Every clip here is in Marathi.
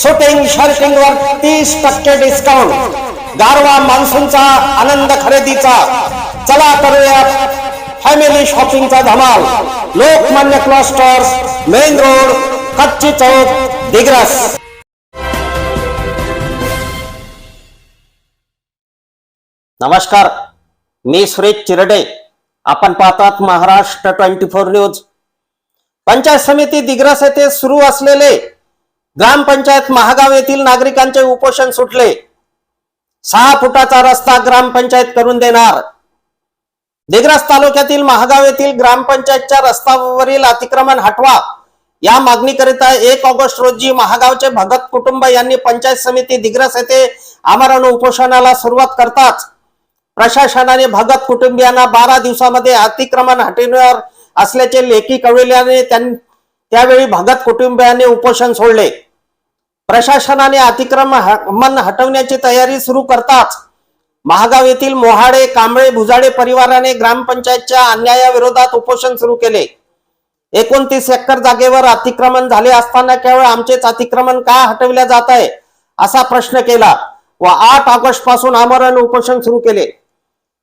शूटिंग शर्टिंग वर तीस टक्के डिस्काउंट गारवा मान्सूनचा आनंद खरेदीचा. चला करूया फॅमिली शॉपिंगचा धमाल. लोकमान्य क्लॉस्टर्स मेन रोड कच्ची चौक दिग्रस. नमस्कार मी सुरेश चिरडे. आपण पाहतात Maharashtra twenty four news panchayat समिती दिग्रस येथे सुरू असलेले ग्रामपंचायत महागाव येथील नागरिकांचे उपोषण सुटले. सहा फुटाचा रस्ता ग्रामपंचायत करून देणार. दिग्रस तालुक्यातील महागाव येथील ग्रामपंचायतच्या रस्त्यावरील अतिक्रमण हटवा. या मागणीकरिता एक ऑगस्ट रोजी महागावचे भगत कुटुंब यांनी पंचायत समिती दिग्रस येथे आमरण उपोषणाला सुरुवात करताच प्रशासनाने भगत कुटुंबियांना बारा दिवसामध्ये अतिक्रमण हटविणार असल्याचे लेखी कळविल्याने त्यावेळी भगत कुटुंबियांनी उपोषण सोडले. प्रशासनाने अतिक्रमण हटवण्याची तयारी सुरू करताच महागाव येथील मोहाडे कांबळे भुजाडे परिवाराने ग्रामपंचायतच्या अन्यायाविरोधात उपोषण सुरू केले. एकोणतीस एकर जागेवर अतिक्रमण झाले असताना केवळ आमचेच अतिक्रमण का हटविल्या जात आहे असा प्रश्न केला व आठ ऑगस्टपासून आमरण उपोषण सुरू केले.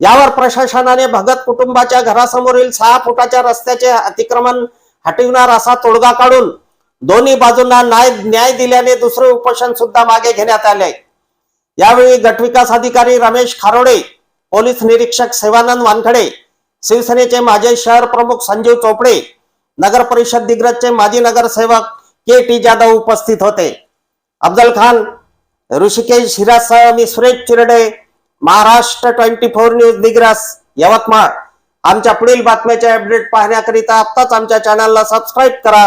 यावर प्रशासनाने भगत कुटुंबाच्या घरासमोरील सहा फुटाच्या रस्त्याचे अतिक्रमण हटविणार असा तोडगा काढून दोन्ही बाजूंना न्याय न्याय दिल्याने दुसरे उपोषण सुद्धा मागे घेण्यात आले. यावेळी गटविकास अधिकारी रमेश खारोडे पोलीस निरीक्षक सेवानंद वानखडे शिवसेनेचे माजी शहर प्रमुख संजीव चोपडे नगर परिषद दिग्रजचे माजी नगरसेवक के टी जाधव उपस्थित होते. अफजल खान ऋषिकेश हिरासह मी Suresh Chirde Maharashtra twenty four news Digras Yavatmal. आमच्या पुढील बातम्याचे अपडेट पाहण्याकरिता आत्ताच आमच्या चॅनलला सबस्क्राईब करा.